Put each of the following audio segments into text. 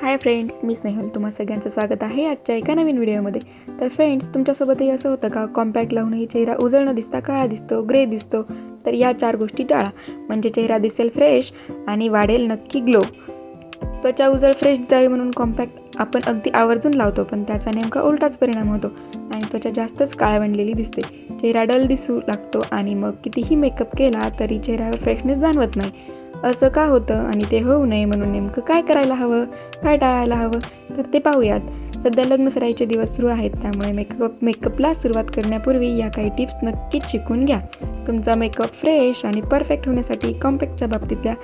Hi friends मी स्नेहल. तुम्हा सगळ्यांचं स्वागत आहे आजच्या एका नवीन व्हिडिओमध्ये. तर फ्रेंड्स तुमच्यासोबतही असं होतं का? कॉम्पॅक्ट लावूनही चेहरा उजळ न दिसता काळा दिसतो ग्रे दिसतो. तर या चार गोष्टी टाळा. म्हणजे चेहरा दिसेल फ्रेश आणि वाढेल नक्की ग्लो त्वचा उजळ फ्रेश द्यावी म्हणून कॉम्पॅक्ट आपण अगदी आवर्जून लावतो पण त्याचा नेमका उलटाच परिणाम होतो आणि त्वचा जास्तच काळ दिसते. चेहरा डल दिसू लागतो आणि मग कितीही मेकअप केला तरी चेहऱ्यावर फ्रेशनेस जाणवत नाही. असं का होतं? आणि ते होऊ नये म्हणून नेमकं काय करायला हवं? काय टाळायला हवं? तर ते पाहूयात. सध्या लग्न सराईचे दिवस सुरू आहेत त्यामुळे मेकअप मेकअपला सुरुवात करण्यापूर्वी या काही टिप्स नक्कीच शिकून घ्या. तुमचा मेकअप फ्रेश आणि परफेक्ट होण्यासाठी कॉम्पॅक्टच्या बाबतीतल्या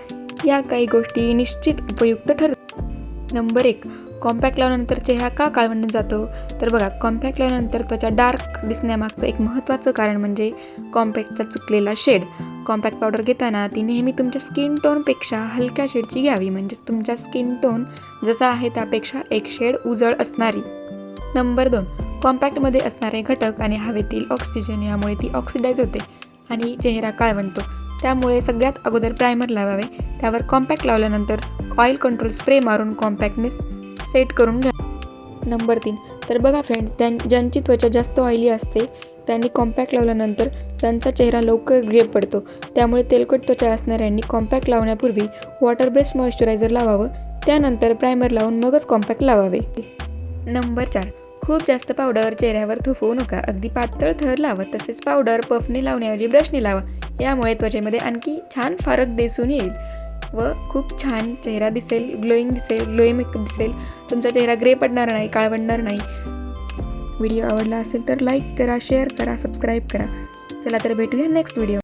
या काही गोष्टी निश्चित उपयुक्त ठर नंबर एक कॉम्पॅक्ट लावल्यानंतर चेहरा का काळवंडून जातो? तर बघा कॉम्पॅक्ट लावल्यानंतर त्वचा डार्क दिसण्यामागचं एक महत्त्वाचं कारण म्हणजे कॉम्पॅक्टचा चुकलेला शेड कॉम्पॅक्ट पावडर घेताना ती नेहमी तुमच्या स्किन टोनपेक्षा हलक्या शेडची घ्यावी. म्हणजे तुमच्या स्किन टोन जसा आहे त्यापेक्षा एक शेड उजळ असणारी. नंबर दोन कॉम्पॅक्टमध्ये असणारे घटक आणि हवेतील ऑक्सिजन यामुळे ती ऑक्सिडाईज होते आणि चेहरा काळवंटतो त्यामुळे सगळ्यात अगोदर प्रायमर लावावे. त्यावर कॉम्पॅक्ट लावल्यानंतर ऑइल कंट्रोल स्प्रे मारून कॉम्पॅक्टनेस सेट करून घ्या. नंबर तीन तर बघा फ्रेंड्स त्यां ज्यांची त्वचा जास्त ऑइली असते त्यांनी कॉम्पॅक्ट लावल्यानंतर त्यांचा चेहरा लवकर ग्रे पडतो. त्यामुळे तेलकट त्वचा असणाऱ्यांनी कॉम्पॅक्ट लावण्यापूर्वी वॉटर बेस्ड मॉइश्चरायझर लावावं. त्यानंतर प्रायमर लावून मगच कॉम्पॅक्ट लावावे. नंबर चार. खूप जास्त पावडर चेहऱ्यावर थोपवू नका. अगदी पातळ थर लावा. तसेच पावडर पफने लावण्याऐवजी ब्रशने लावा. यामुळे त्वचेमध्ये आणखी छान फरक दिसून येईल. व खूप छान चेहरा दिसेल ग्लोईंग दिसेल ग्लोई मेकअप दिसेल. तुमचा चेहरा ग्रे पडणार नाही काळवडणार नाही. व्हिडिओ आवडला असेल तर लाईक करा शेअर करा सबस्क्राईब करा. चला तर भेटूया नेक्स्ट व्हिडिओ